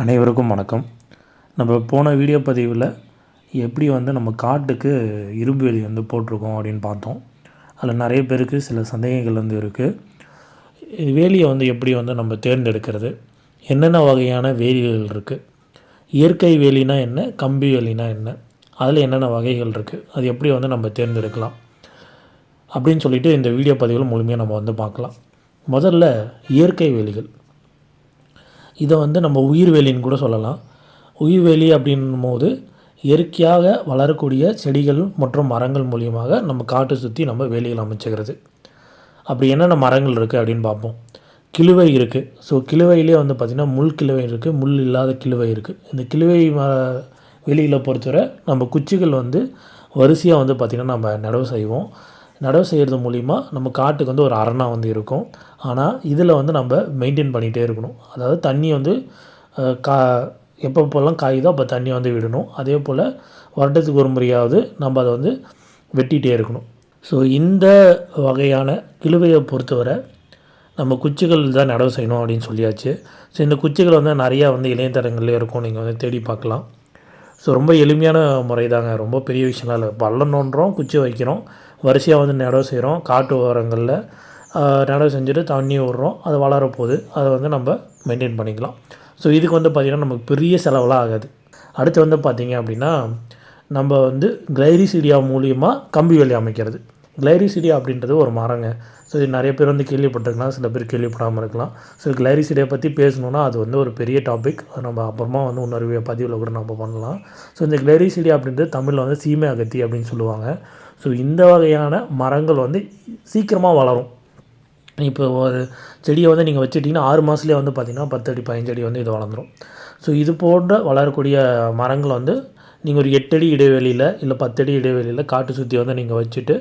அனைவருக்கும் வணக்கம். நம்ம போன வீடியோ பதிவில் எப்படி வந்து நம்ம காட்டுக்கு இரும்பு வேலி வந்து போட்டிருக்கோம் அப்படின்னு பார்த்தோம். அதில் நிறைய பேருக்கு சில சந்தேகங்கள் வந்து இருக்குது வேலியை வந்து எப்படி வந்து நம்ம தேர்ந்தெடுக்கிறது? என்னென்ன வகையான வேலிகள் இருக்குது இயற்கை வேலினா என்ன? கம்பி வேலினா என்ன? அதில் என்னென்ன வகைகள் இருக்குது அது எப்படி வந்து நம்ம தேர்ந்தெடுக்கலாம்? அப்படின்னு சொல்லிட்டு இந்த வீடியோ பதிவில் முழுமையாக நம்ம வந்து பார்க்கலாம். முதல்ல இயற்கை வேலிகள். இதை வந்து நம்ம உயிர்வேலின்னு கூட சொல்லலாம். உயிர்வேலி அப்படின்னும் போது இயற்கையாக வளரக்கூடிய செடிகள் மற்றும் மரங்கள் மூலியமாக நம்ம காட்டை சுற்றி நம்ம வேலிகள் அமைச்சுக்கிறது. அப்படி என்னென்ன மரங்கள் இருக்குது அப்படின்னு பார்ப்போம். கிழுவை இருக்குது ஸோ கிழுவையிலே வந்து பார்த்திங்கன்னா முள் கிழுவை இருக்குது முள் இல்லாத கிழுவை இருக்குது இந்த கிழுவை ம வெளியில் பொறுத்தவரை நம்ம குச்சிகள் வந்து வரிசையாக வந்து பார்த்திங்கன்னா நம்ம நடவு செய்வோம். நடவு செய்கிறது மூலிமா நம்ம காட்டுக்கு வந்து ஒரு அரணா வந்து இருக்கும். ஆனால் இதில் வந்து நம்ம மெயின்டைன் பண்ணிகிட்டே இருக்கணும். அதாவது தண்ணி வந்து கா எப்பப்போல்லாம் காயுதோ அப்போ தண்ணி வந்து விடணும். அதே போல் வருடத்துக்கு ஒரு முறையாவது நம்ம அதை வந்து வெட்டிகிட்டே இருக்கணும். ஸோ இந்த வகையான கிழுவையை பொறுத்தவரை நம்ம குச்சிகள் தான் நடவு செய்யணும் அப்படின்னு சொல்லியாச்சு. ஸோ இந்த குச்சிகள் வந்து நிறையா வந்து இளையதரங்கள்லேயே இருக்கும். நீங்கள் வந்து தேடி பார்க்கலாம். ஸோ ரொம்ப எளிமையான முறை தாங்க ரொம்ப பெரிய விஷயம்லாம் இல்லை. பள்ளம் நோண்டுறோம் குச்சி வைக்கிறோம். வரிசையாக வந்து நடவு செய்கிறோம் காட்டு ஓரங்களில் நடவு செஞ்சுட்டு தண்ணி விட்றோம் அது வளரப்போகுது அதை வந்து நம்ம மெயின்டைன் பண்ணிக்கலாம். ஸோ இதுக்கு வந்து பார்த்திங்கன்னா நமக்கு பெரிய செலவெலாம் ஆகாது. அடுத்து வந்து பார்த்திங்க அப்படின்னா நம்ம வந்து கிளைரிசீடியா மூலியமாக கம்பி வேலி அமைக்கிறது. கிளைரிசீடியா அப்படின்றது ஒரு மரங்க. ஸோ இது நிறைய பேர் வந்து கேள்விப்பட்டிருக்கலாம். சில பேர் கேள்விப்படாமல் இருக்கலாம். ஸோ கிளைரிசீடியா பற்றி பேசணுன்னா அது வந்து ஒரு பெரிய டாபிக் அது நம்ம அப்புறமா வந்து இன்னொரு பதிவில் கூட நம்ம பண்ணலாம். ஸோ இந்த கிளைரிசீடியா அப்படின்றது தமிழில் வந்து சீமை அகத்தி அப்படின்னு சொல்லுவாங்க. ஸோ இந்த வகையான மரங்கள் வந்து சீக்கிரமாக வளரும். இப்போ ஒரு செடியை வந்து நீங்கள் வச்சுட்டிங்கன்னா ஆறு மாதத்துலேயே வந்து பார்த்திங்கன்னா பத்து அடி பதினஞ்சு அடி வந்து இது வளர்ந்துடும் ஸோ இது போன்ற வளரக்கூடிய மரங்கள் வந்து நீங்கள் ஒரு எட்டடி இடைவெளியில் இல்லை பத்தடி இடைவெளியில் காட்டு சுற்றி வந்து நீங்கள் வச்சுட்டு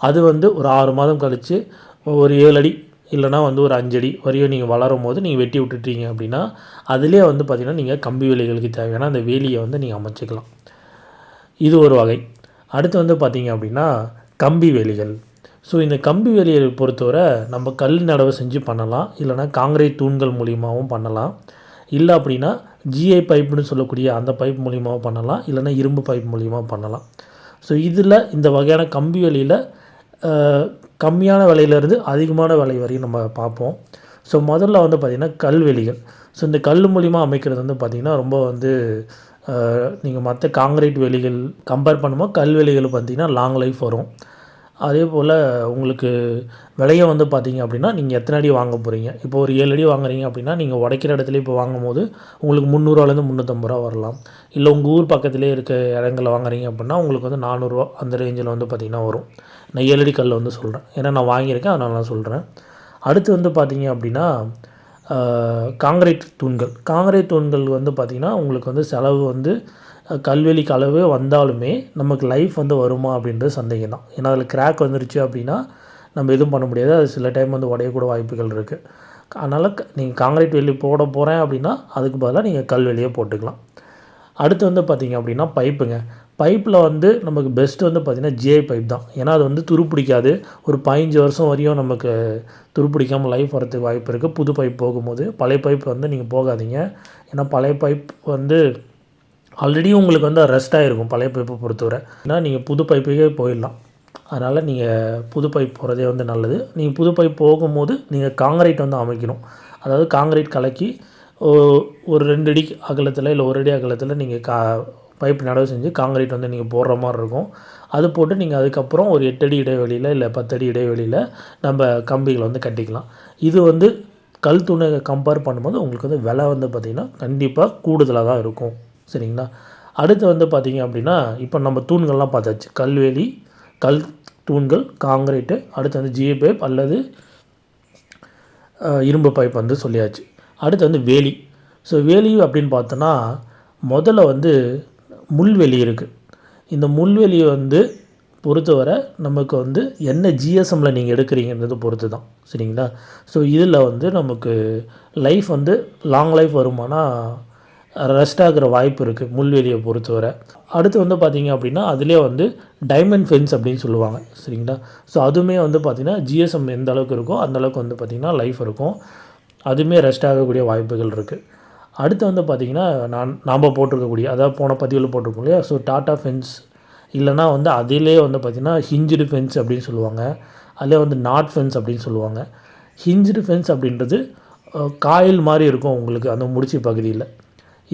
அது வந்து ஒரு ஆறு மாதம் கழித்து ஒரு ஏழு அடி இல்லைனா வந்து ஒரு அஞ்சடி வரையும் நீங்கள் வளரும் போது நீங்கள் வெட்டி விட்டுட்டீங்க அப்படின்னா அதிலே வந்து பார்த்திங்கன்னா நீங்கள் கம்பி வேலிகளுக்கு தேவையான அந்த வேலியை வந்து நீங்கள் அமைச்சிக்கலாம். இது ஒரு வகை. அடுத்து வந்து பார்த்திங்க அப்படின்னா கம்பி வேலிகள். ஸோ இந்த கம்பி வேலியை பொறுத்தவரை நம்ம கல் நடவு செஞ்சு பண்ணலாம். இல்லைனா காங்கிரீட் தூண்கள் மூலியமாகவும் பண்ணலாம். இல்லை அப்படின்னா ஜிஐ பைப்புன்னு சொல்லக்கூடிய அந்த பைப் மூலியமாகவும் பண்ணலாம். இல்லைனா இரும்பு பைப் மூலியமாக பண்ணலாம். ஸோ இதில் இந்த வகையான கம்பி வேலியில் கம்மியான விலையிலேருந்து அதிகமான விலை வரையும் நம்ம பார்ப்போம். ஸோ முதல்ல வந்து பார்த்திங்கன்னா கல்வெளிகள். ஸோ இந்த கல் மூலிமா அமைக்கிறது வந்து பார்த்திங்கன்னா ரொம்ப வந்து நீங்கள் மற்ற காங்கிரீட் வெளிகள் கம்பேர் பண்ணும்போது கல்வெளிகள் பார்த்திங்கன்னா லாங் லைஃப் வரும். அதே போல் உங்களுக்கு விலையை வந்து பார்த்தீங்க அப்படின்னா நீங்கள் எத்தனை அடி வாங்க போகிறீங்க இப்போ ஒரு ஏழு அடி வாங்குறீங்க அப்படின்னா நீங்கள் உடைக்கிற இடத்துல இப்போ வாங்கும்போது உங்களுக்கு முந்நூறுவாலேருந்து முந்நூற்றம்பது ரூபா வரலாம். இல்லை உங்கள் ஊர் பக்கத்துலேயே இருக்க இடங்களில் வாங்குறீங்க அப்படின்னா உங்களுக்கு வந்து நானூறுரூவா அந்த ரேஞ்சில் வந்து பார்த்திங்கன்னா வரும். நான் ஏழு அடி கல் வந்து சொல்கிறேன் ஏன்னா நான் வாங்கியிருக்கேன் அதனால் நான் சொல்கிறேன் அடுத்து வந்து பார்த்தீங்க அப்படின்னா காங்கிரீட் தூண்கள். காங்கிரீட் தூண்கள் வந்து பார்த்திங்கன்னா உங்களுக்கு வந்து செலவு வந்து கல்வெளிக்கு அளவு வந்தாலுமே நமக்கு லைஃப் வந்து வருமா அப்படின்றது சந்தேகம் தான் ஏன்னா அதில் கிராக் வந்துருச்சு அப்படின்னா நம்ம எதுவும் பண்ண முடியாது. அது சில டைம் வந்து உடையக்கூட வாய்ப்புகள் இருக்குது அதனால் நீங்கள் காங்கிரீட் வெளி போட போகிறேன் அப்படின்னா அதுக்கு பதிலாக நீங்கள் கல்வெளியே போட்டுக்கலாம். அடுத்து வந்து பார்த்திங்க அப்படின்னா பைப்புங்க பைப்பில் வந்து நமக்கு பெஸ்ட் வந்து பார்த்திங்கன்னா ஜிஐ பைப் தான். ஏன்னா அது வந்து துருப்பிடிக்காது. ஒரு பதினஞ்சு வருஷம் வரையும் நமக்கு துருப்பிடிக்காமல் லைஃப் வரதுக்கு வாய்ப்பு இருக்குது புது பைப் போகும்போது. பழைய பைப் வந்து நீங்கள் போகாதீங்க. ஏன்னா பழைய பைப் வந்து ஆல்ரெடி உங்களுக்கு வந்து ரெஸ்ட்டாக இருக்கும் பழைய பைப்பை பொறுத்தவரை. ஏன்னா நீங்கள் புது பைப்புக்கே போயிடலாம். அதனால் நீங்கள் புது பைப் போகிறதே வந்து நல்லது. நீங்கள் புது பைப் போகும்போது நீங்கள் காங்கிரீட் வந்து அமைக்கணும். அதாவது காங்கிரீட் கலக்கி ஓ- ஒரு ரெண்டு அடி அகலத்தில் இல்லை ஒரு அடி அகலத்தில் நீங்கள் கா பைப் நடவு செஞ்சு காங்கிரீட் வந்து நீங்கள் போடுற மாதிரி இருக்கும். அது போட்டு நீங்கள் அதுக்கப்புறம் ஒரு எட்டடி இடைவெளியில் இல்லை பத்தடி இடைவெளியில் நம்ம கம்பிகளை வந்து கட்டிக்கலாம். இது வந்து கல் துணை கம்பேர் பண்ணும்போது உங்களுக்கு வந்து விலை வந்து பார்த்திங்கன்னா கண்டிப்பாக கூடுதலாக தான் இருக்கும். சரிங்களா? அடுத்து வந்து பார்த்திங்க அப்படின்னா இப்போ நம்ம தூண்கள்லாம் பார்த்தாச்சு. கல்வேலி கல் தூண்கள் காங்கிரீட்டு அடுத்து வந்து ஜிஏ பைப் அல்லது இரும்பு பைப் வந்து சொல்லியாச்சு. அடுத்து வந்து வேலி. ஸோ வேலி அப்படின்னு பார்த்தோன்னா முதல்ல வந்து முள்வெளி இருக்குது இந்த முள்வெளியை வந்து பொறுத்தவரை நமக்கு வந்து என்ன ஜிஎஸ்எம்மில் நீங்கள் எடுக்கிறீங்கன்றது பொறுத்து தான் சரிங்களா? ஸோ இதில் வந்து நமக்கு லைஃப் வந்து லாங் லைஃப் வருமானா ரெஸ்ட் ஆகிற வாய்ப்பு இருக்குது முள்வெளியை பொறுத்தவரை. அடுத்து வந்து பார்த்திங்க அப்படின்னா அதிலே வந்து டைமண்ட் ஃபென்ஸ் அப்படின்னு சொல்லுவாங்க சரிங்களா? ஸோ அதுவுமே வந்து பார்த்திங்கன்னா ஜிஎஸ்எம் எந்த அளவுக்கு இருக்கோ அந்த அளவுக்கு வந்து பார்த்திங்கன்னா லைஃப் இருக்கும். அதுவுமே ரெஸ்ட் ஆகக்கூடிய வாய்ப்புகள் இருக்குது அடுத்து வந்து பார்த்திங்கன்னா நான் நாம் போட்டிருக்கக்கூடிய அதாவது போன பதிவில் போட்டிருக்கோம் இல்லையா? ஸோ டாட்டா ஃபென்ஸ் இல்லைனா வந்து அதிலே வந்து பார்த்திங்கன்னா ஹிஞ்சுடு ஃபென்ஸ் அப்படின்னு சொல்லுவாங்க. அதிலே வந்து நாட் ஃபென்ஸ் அப்படின்னு சொல்லுவாங்க. ஹிஞ்சுடு ஃபென்ஸ் அப்படின்றது காயில் மாதிரி இருக்கும் உங்களுக்கு அந்த முடிச்சு பகுதியில்.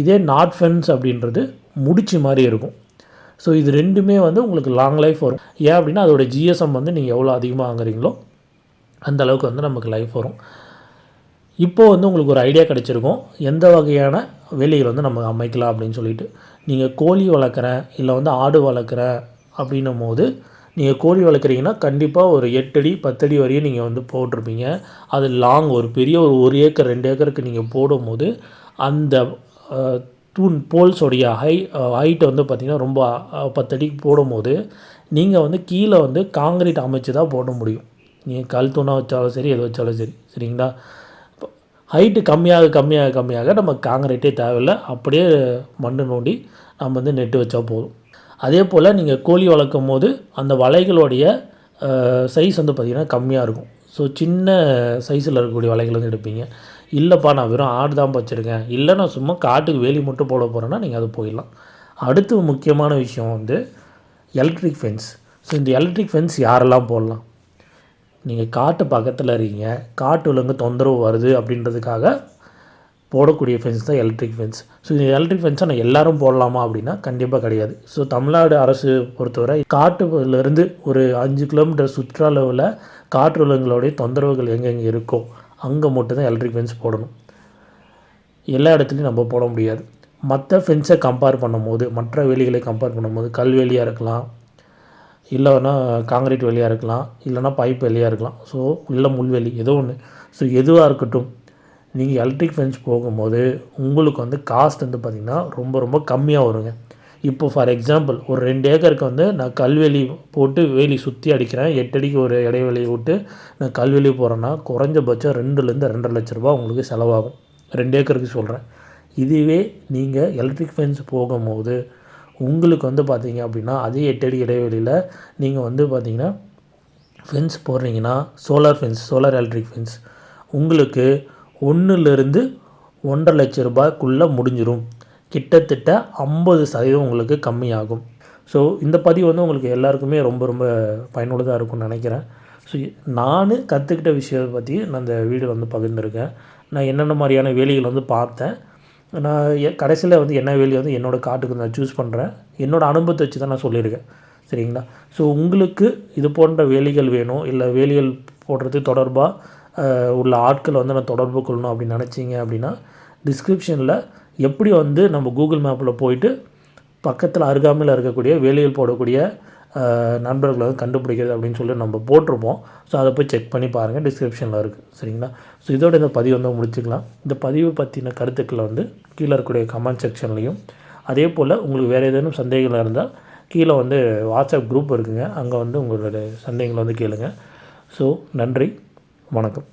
இதே நாட் ஃபென்ஸ் அப்படின்றது முடிச்சு மாதிரி இருக்கும். ஸோ இது ரெண்டுமே வந்து உங்களுக்கு லாங் லைஃப் வரும். ஏன் அப்படின்னா அதோட ஜிஎஸ்எம் வந்து நீங்கள் எவ்வளோ அதிகமாக வாங்குறீங்களோ அந்த அளவுக்கு வந்து நமக்கு லைஃப் வரும். இப்போ வந்து உங்களுக்கு ஒரு ஐடியா கிடச்சிருக்கும். எந்த வகையான வேலைகள் வந்து நம்ம அமைக்கலாம் அப்படின்னு சொல்லிட்டு நீங்கள் கோழி வளர்க்குறேன் இல்லை வந்து ஆடு வளர்க்குறேன் அப்படின்னும் போது நீங்கள் கோழி வளர்க்குறீங்கன்னா கண்டிப்பாக ஒரு எட்டடி பத்தடி வரையும் நீங்கள் வந்து போட்டிருப்பீங்க. அது லாங் ஒரு பெரிய ஒரு ஒரு ஏக்கர் ரெண்டு ஏக்கருக்கு நீங்கள் போடும்போது அந்த தூண் போல்ஸோடைய ஹை ஹைட்டை வந்து பார்த்திங்கன்னா ரொம்ப பத்தடிக்கு போடும்போது நீங்கள் வந்து கீழே வந்து காங்கிரீட் அமைச்சு தான் போட முடியும். நீங்கள் கல் தூணாக வச்சாலும் சரி எது வச்சாலும் சரி சரிங்களா? ஹைட்டு கம்மியாக கம்மியாக கம்மியாக நம்ம காங்கிரீட்டே தேவையில்லை. அப்படியே மண் நோண்டி நம்ம வந்து நெட்டு வச்சா போதும். அதே போல் நீங்கள் கோழி வளர்க்கும் போது அந்த வலைகளுடைய சைஸ் வந்து பார்த்திங்கன்னா கம்மியாக இருக்கும். ஸோ சின்ன சைஸில் இருக்கக்கூடிய வலைகள் வந்து எடுப்பீங்க. இல்லைப்பா நான் வெறும் ஆடு தான் வச்சுருக்கேன் இல்லை நான் சும்மா காட்டுக்கு வேலி மட்டும் போட போகிறேன்னா நீங்கள் அது போயிடலாம். அடுத்து முக்கியமான விஷயம் வந்து எலக்ட்ரிக் ஃபென்ஸ் ஸோ இந்த எலக்ட்ரிக் ஃபென்ஸ் யாரெல்லாம் போடலாம்? நீங்கள் காட்டு பக்கத்தில் இருக்கீங்க. காட்டு விலங்கு தொந்தரவு வருது அப்படின்றதுக்காக போடக்கூடிய ஃபென்ஸ் தான் எலக்ட்ரிக் ஃபென்ஸ் ஸோ இந்த எலக்ட்ரிக் ஃபென்ஸை நான் எல்லாரும் போடலாமா அப்படின்னா கண்டிப்பாக கிடையாது. ஸோ தமிழ்நாடு அரசு பொறுத்தவரை காட்டுலேருந்து ஒரு அஞ்சு கிலோமீட்டர் சுற்றுலா அளவில் காற்று விலங்குகளுடைய தொந்தரவுகள் எங்கெங்கே இருக்கோ அங்கே மட்டும் தான் எலக்ட்ரிக் ஃபென்ஸ் போடணும். எல்லா இடத்துலையும் நம்ம போட முடியாது. மற்ற ஃபென்ஸை கம்பேர் பண்ணும்போது மற்ற வேலிகளை கம்பேர் பண்ணும்போது கல்வேலியாக இருக்கலாம். இல்லைன்னா காங்கிரீட் வேலியாக இருக்கலாம். இல்லைன்னா பைப் வேலியாக இருக்கலாம். ஸோ இல்லை முள்வேலி ஏதோ ஒன்று ஸோ எதுவாக இருக்கட்டும் நீங்கள் எலக்ட்ரிக் ஃபென்ஸ் போகும்போது உங்களுக்கு வந்து காஸ்ட் வந்து பார்த்திங்கன்னா ரொம்ப ரொம்ப கம்மியாக வருங்க. இப்போ ஃபார் எக்ஸாம்பிள் ஒரு ரெண்டு ஏக்கருக்கு வந்து நான் கல்வெளி போட்டு வேலி சுற்றி அடிக்கிறேன். எட்டு அடிக்கு ஒரு இடைவெளியை விட்டு நான் கல்வெளி போகிறேன்னா குறைஞ்சபட்சம் ரெண்டுலேருந்து ரெண்டரை லட்ச ரூபா உங்களுக்கு செலவாகும். ரெண்டு ஏக்கருக்கு சொல்கிறேன் இதுவே நீங்கள் எலக்ட்ரிக் ஃபென்ஸ் போகும்போது உங்களுக்கு வந்து பார்த்தீங்க அப்படின்னா அதே எட்டு அடி இடைவெளியில் நீங்கள் வந்து பார்த்தீங்கன்னா fence போடுறீங்கன்னா solar fence solar electric fence உங்களுக்கு ஒன்றுலேருந்து ஒன்றரை லட்ச ரூபாய்க்குள்ளே முடிஞ்சிடும் கிட்டத்தட்ட ஐம்பது சதவீதம் உங்களுக்கு கம்மியாகும். ஸோ இந்த பதிவு வந்து உங்களுக்கு எல்லாருக்குமே ரொம்ப ரொம்ப பயனுள்ளதாக இருக்கும்னு நினைக்கிறேன். ஸோ நான் கற்றுக்கிட்ட விஷயத்தை பற்றி நான் இந்த வீடியோ வந்து பகிர்ந்துருக்கேன். நான் என்னென்ன மாதிரியான வேலைகள் வந்து பார்த்தேன். நான் கடைசியில் வந்து என்ன வேலையை வந்து என்னோடய காட்டுக்கு நான் சூஸ் பண்ணுறேன் என்னோடய அனுபவத்தை வச்சு தான் நான் சொல்லியிருக்கேன். சரிங்களா? ஸோ உங்களுக்கு இது போன்ற வேலைகள் வேணும் இல்லை வேலைகள் போடுறது தொடர்பாக உள்ள ஆட்கள் வந்து நான் தொடர்பு கொள்ளணும் அப்படின்னு நினச்சிங்க அப்படின்னா டிஸ்கிரிப்ஷனில் எப்படி வந்து நம்ம கூகுள் மேப்பில் போயிட்டு பக்கத்தில் அருகாமையில் இருக்கக்கூடிய வேலையில் போடக்கூடிய நண்பர்களை வந்து கண்டுபிடிக்கிறது அப்படின்னு சொல்லி நம்ம போட்டிருப்போம். ஸோ அதை போய் செக் பண்ணி பாருங்கள் டிஸ்கிரிப்ஷனில் இருக்குது சரிங்களா? ஸோ இதோட இந்த பதிவு வந்து முடிச்சுக்கலாம். இந்த பதிவு பற்றின கருத்துக்களை வந்து கீழே இருக்கக்கூடிய கமெண்ட் செக்ஷன்லையும் அதே போல் உங்களுக்கு வேறு ஏதேனும் சந்தேகங்கள் இருந்தால் கீழே வந்து வாட்ஸ்அப் குரூப் இருக்குங்க. அங்கே வந்து உங்களோட சந்தேகங்களை வந்து கேளுங்க. ஸோ நன்றி. வணக்கம்.